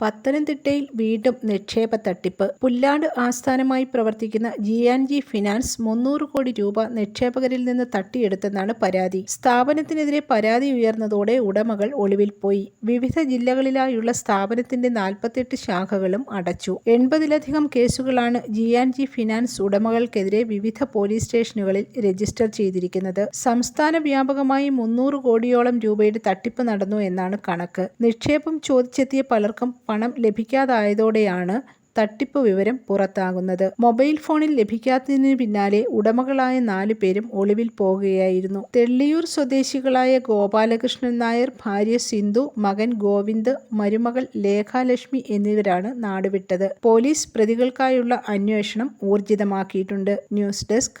പത്തനംതിട്ടയിൽ വീണ്ടും നിക്ഷേപ തട്ടിപ്പ്. പുല്ലാട് ആസ്ഥാനമായി പ്രവർത്തിക്കുന്ന ജി ആൻഡ് ജി ഫിനാൻസ് മുന്നൂറ് കോടി രൂപ നിക്ഷേപകരിൽ നിന്ന് തട്ടിയെടുത്തെന്നാണ് പരാതി. സ്ഥാപനത്തിനെതിരെ പരാതി ഉയർന്നതോടെ ഉടമകൾ ഒളിവിൽ പോയി. വിവിധ ജില്ലകളിലായുള്ള സ്ഥാപനത്തിന്റെ നാൽപ്പത്തെട്ട് ശാഖകളും അടച്ചു. എൺപതിലധികം കേസുകളാണ് ജി ആൻഡ് ജി ഫിനാൻസ് ഉടമകൾക്കെതിരെ വിവിധ പോലീസ് സ്റ്റേഷനുകളിൽ രജിസ്റ്റർ ചെയ്തിരിക്കുന്നത്. സംസ്ഥാന വ്യാപകമായി മുന്നൂറ് കോടിയോളം രൂപയുടെ തട്ടിപ്പ് നടന്നു എന്നാണ് കണക്ക്. നിക്ഷേപം ചോദിച്ചെത്തിയ പലർക്കും പണം ലഭിക്കാതായതോടെയാണ് തട്ടിപ്പ് വിവരം പുറത്താകുന്നത്. മൊബൈൽ ഫോണിൽ ലഭിക്കാത്തതിന് പിന്നാലെ ഉടമകളായ നാലു പേരും ഒളിവിൽ പോകുകയായിരുന്നു. തെള്ളിയൂർ സ്വദേശികളായ ഗോപാലകൃഷ്ണൻ നായർ ഭാര്യ സിന്ധു മകൻ ഗോവിന്ദ് മരുമകൾ ലേഖാലക്ഷ്മി എന്നിവരാണ് നാടുവിട്ടത്. പോലീസ് പ്രതികൾക്കായുള്ള അന്വേഷണം ഊർജിതമാക്കിയിട്ടുണ്ട്. News desk